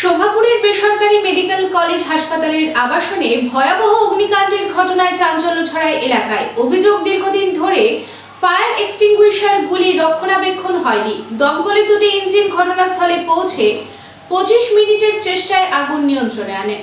শোভাপুরের বেসরকারি medical college হাসপাতালের আবাসনে ভয়াবহ অগ্নিকাণ্ডের ঘটনায় চাঞ্চল্য ছড়ায় এলাকায়। অভিযোগ দীর্ঘদিন ধরে ফায়ার এক্সটিংগুইশার গুলি রক্ষণাবেক্ষণ হয়নি। দমকলে দুটি ইঞ্জিন ঘটনাস্থলে পৌঁছে পঁচিশ মিনিটের চেষ্টায় আগুন নিয়ন্ত্রণে আনে।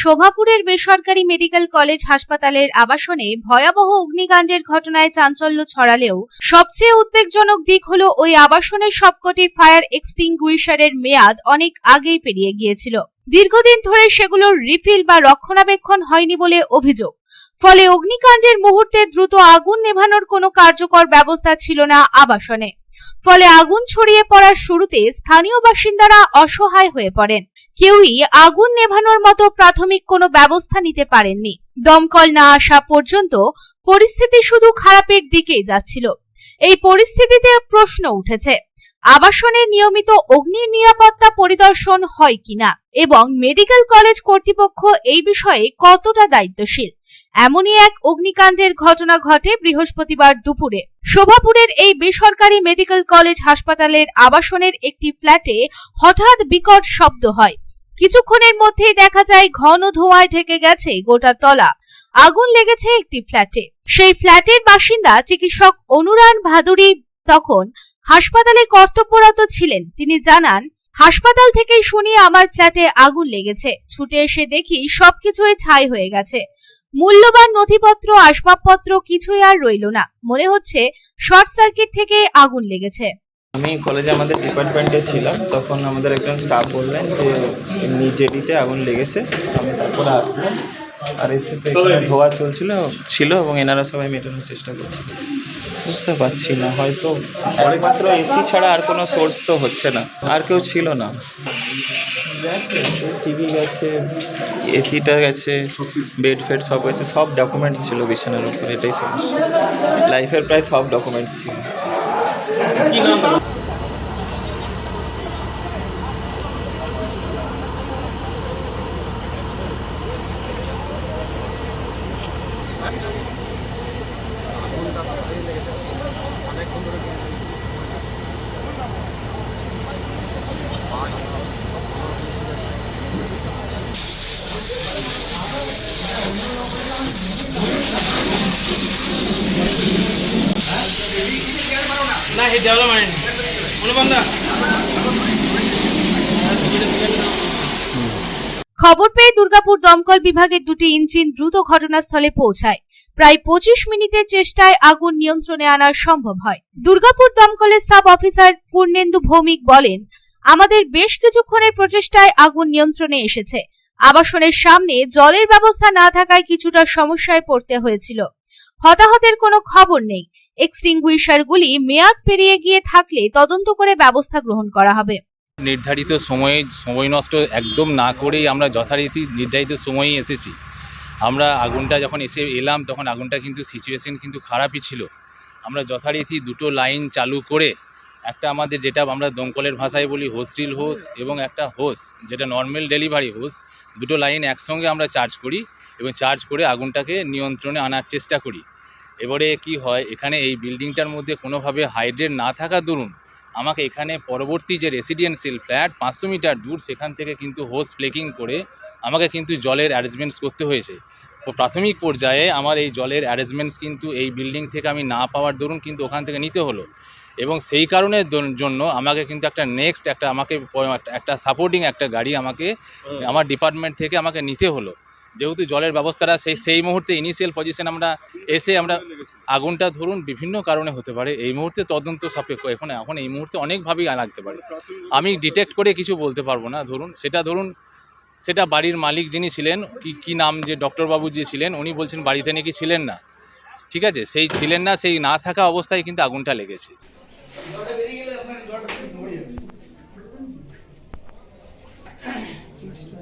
শোভাপুরের বেসরকারি মেডিকেল কলেজ হাসপাতালের আবাসনে ভয়াবহ অগ্নিকাণ্ডের ঘটনায় চাঞ্চল্য ছড়ালেও সবচেয়ে উদ্বেগজনক দিক হলো ওই আবাসনের সবকটি ফায়ার এক্সটিংগুইশারের মেয়াদ অনেক আগেই পেরিয়ে গিয়েছিল। দীর্ঘদিন ধরে সেগুলোর রিফিল বা রক্ষণাবেক্ষণ হয়নি বলে অভিযোগ। ফলে অগ্নিকাণ্ডের মুহূর্তে দ্রুত আগুন নেভানোর কোনো কার্যকর ব্যবস্থা ছিল না আবাসনে। ফলে আগুন ছড়িয়ে পড়ার শুরুতে স্থানীয় বাসিন্দারা অসহায় হয়ে পড়েন। কেউই আগুন নেভানোর মতো প্রাথমিক কোনো ব্যবস্থা নিতে পারেননি। দমকল না আসা পর্যন্ত পরিস্থিতি শুধু খারাপের দিকেই যাচ্ছিল। এই পরিস্থিতিতে প্রশ্ন উঠেছে, আবাসনে নিয়মিত অগ্নি নিরাপত্তা পরিদর্শন হয় কিনা এবং মেডিকেল কলেজ কর্তৃপক্ষ এই বিষয়ে কতটা দায়িত্বশীল? এমনই এক অগ্নিকাণ্ডের ঘটনা ঘটে বৃহস্পতিবার দুপুরে। শোভাপুরের এই বেসরকারি মেডিকেল কলেজ হাসপাতালের আবাসনের একটি ফ্ল্যাটে হঠাৎ বিকট শব্দ হয়। কিছুক্ষণের মধ্যেই দেখা যায় ঘন ধোঁয়ায় ঢেকে গেছে গোটা তলা। আগুন লেগেছে একটি ফ্ল্যাটে। সেই ফ্ল্যাটের বাসিন্দা চিকিৎসক অনুরান ভাদুরী তখন হাসপাতালে কর্তব্যরত ছিলেন। তিনি জানান, হাসপাতাল থেকেই শুনি আমার ফ্ল্যাটে আগুন লেগেছে। ছুটে এসে দেখি সবকিছুই ছাই হয়ে গেছে। মূল্যবান নথিপত্র, আসবাবপত্র কিছুই আর রইল না। মনে হচ্ছে শর্ট সার্কিট থেকে আগুন লেগেছে। আমি কলেজে আমাদের ডিপার্টমেন্টে ছিলাম, তখন আমাদের একজন স্টাফ বললেন যে, এমনি জেডিতে আগুন লেগেছে, আমি তারপরে আসলাম। আর এসে তো এখানে ধোয়া চলছিল, ছিল এবং এনারা সবাই মেটানোর চেষ্টা করছিল। বুঝতে পারছি না, হয়তো একমাত্র এসি ছাড়া আর কোনো সোর্স তো হচ্ছে না, আর কেউ ছিল না। টিভি গেছে এসিটা গেছে বেড ফেড সব গেছে সব ডকুমেন্টস ছিল বিছানার উপর, এটাই সমস্যা। লাইফের প্রায় সব ডকুমেন্টস ছিল। 你能 না হে ডেভেলপমেন্ট অনুবন্ধা খবর পেয়ে দুর্গাপুর দমকল বিভাগের দুটি ইঞ্জিন দ্রুত ঘটনাস্থলে পৌঁছায়। প্রায় পঁচিশ মিনিটের চেষ্টায় আগুন নিয়ন্ত্রণে আনা সম্ভব হয়। দুর্গাপুর দমকলের সাব অফিসার পূর্ণেন্দু ভৌমিক বলেন, আমাদের বেশ কিছুক্ষণের প্রচেষ্টায় আগুন নিয়ন্ত্রণে এসেছে। আবাসনের সামনে জলের ব্যবস্থা না থাকায় কিছুটা সমস্যায় পড়তে হয়েছিল। হতাহতের কোনো খবর নেই। এক্সটিংগুইশারগুলি মেয়াদ পেরিয়ে গিয়ে থাকলে তদন্ত করে ব্যবস্থা গ্রহণ করা হবে। নির্ধারিত সময়ে, সময় নষ্ট একদম না করেই আমরা যথারীতি নির্ধারিত সময়েই এসেছি। আমরা আগুনটা যখন এসে এলাম, তখন আগুনটা কিন্তু সিচুয়েশন কিন্তু খারাপই ছিল। আমরা যথারীতি দুটো লাইন চালু করে একটা আমাদের যেটা আমরা দমকলের ভাষায় বলি হোস্টিল হোস এবং একটা হোস যেটা নর্মাল ডেলিভারি হোস দুটো লাইন একসঙ্গে আমরা চার্জ করি এবং চার্জ করে আগুনটাকে নিয়ন্ত্রণে আনার চেষ্টা করি। এবারে কি হয় এখানে এই বিল্ডিংটার মধ্যে কোনোভাবে হাইড্রেট না থাকা দরুন আমাকে এখানে পরবর্তী যে রেসিডেন্সিয়াল ফ্ল্যাট পাঁচশো মিটার দূর সেখান থেকে কিন্তু হোস প্লেকিং করে আমাকে কিন্তু জলের অ্যারেঞ্জমেন্টস করতে হয়েছে। তো প্রাথমিক পর্যায়ে আমার এই জলের অ্যারেঞ্জমেন্টস কিন্তু এই বিল্ডিং থেকে আমি না পাওয়ার দরুন কিন্তু ওখান থেকে নিতে হলো। এবং সেই কারণের জন্য আমাকে কিন্তু একটা নেক্সট একটা আমাকে একটা- একটা সাপোর্টিং একটা গাড়ি আমাকে আমার ডিপার্টমেন্ট থেকে আমাকে নিতে হলো। যেহেতু জলের ব্যবস্থাটা সেই সেই মুহূর্তে ইনিশিয়াল পজিশন আমরা এসে আমরা আগুনটা ধরুন বিভিন্ন কারণে হতে পারে। এই মুহূর্তে তদন্ত সাপেক্ষ। এখন এখন এই মুহূর্তে অনেকভাবেই লাগতে পারে। আমি ডিটেক্ট করে কিছু বলতে পারব না, ধরুন, সেটা ধরুন, সেটা বাড়ির মালিক যিনি ছিলেন, কি কি নাম যে ডক্টরবাবু যে ছিলেন, উনি বলছেন বাড়িতে নাকি ছিলেন না। ঠিক আছে, সেই ছিলেন না, সেই না থাকা অবস্থায় কিন্তু আগুনটা লেগেছে।